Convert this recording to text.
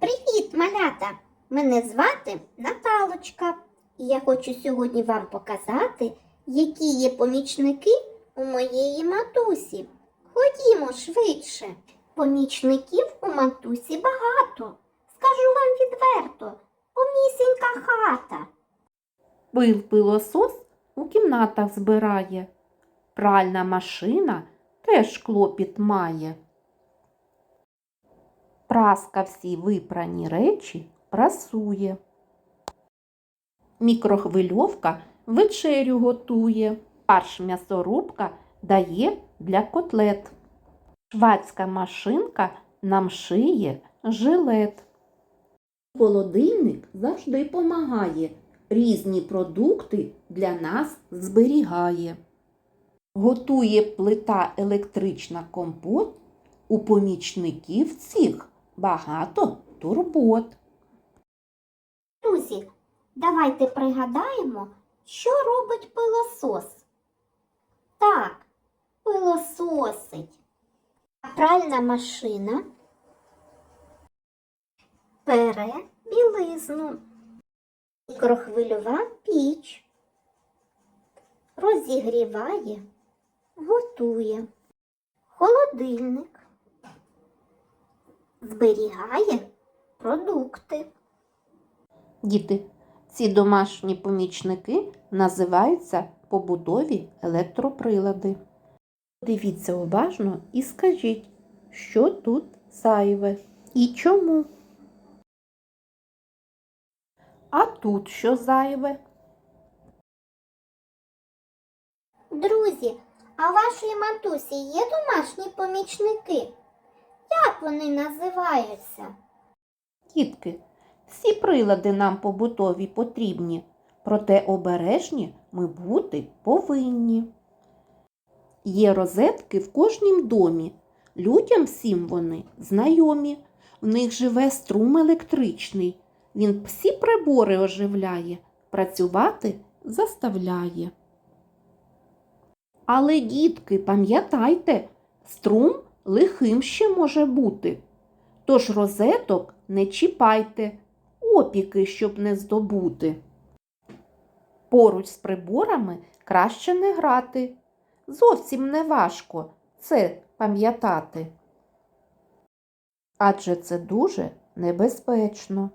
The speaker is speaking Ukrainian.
Привіт, малята! Мене звати Наталочка. І я хочу сьогодні вам показати, які є помічники у моєї матусі. Ходімо швидше. Помічників у матусі багато. Скажу вам відверто, повнісінька хата. Пил пилосос у кімнатах збирає. Пральна машина теж клопіт має. Праска всі випрані речі прасує. Мікрохвильовка вечерю готує. Фарш м'ясорубка дає для котлет. Швацька машинка нам шиє жилет. Холодильник завжди помагає, різні продукти для нас зберігає. Готує плита електрична компот, у помічників цих багато турбот. Друзі, давайте пригадаємо, що робить пилосос. Так, пилососить. Пральна машина пере білизну. Мікрохвильова піч розігріває, готує. Холодильник зберігає продукти. Діти, ці домашні помічники називаються побутові електроприлади. Дивіться уважно і скажіть, що тут зайве і чому. А тут що зайве? Друзі, а у вашої матусі є домашні помічники? Як вони називаються? Дітки, всі прилади нам побутові потрібні, проте обережні ми бути повинні. Є розетки в кожнім домі. Людям всім вони знайомі. В них живе струм електричний. Він всі прибори оживляє, працювати заставляє. Але, дітки, пам'ятайте, струм лихим ще може бути. Тож розеток не чіпайте, опіки, щоб не здобути. Поруч з приборами краще не грати. Зовсім не важко це пам'ятати. Адже це дуже небезпечно.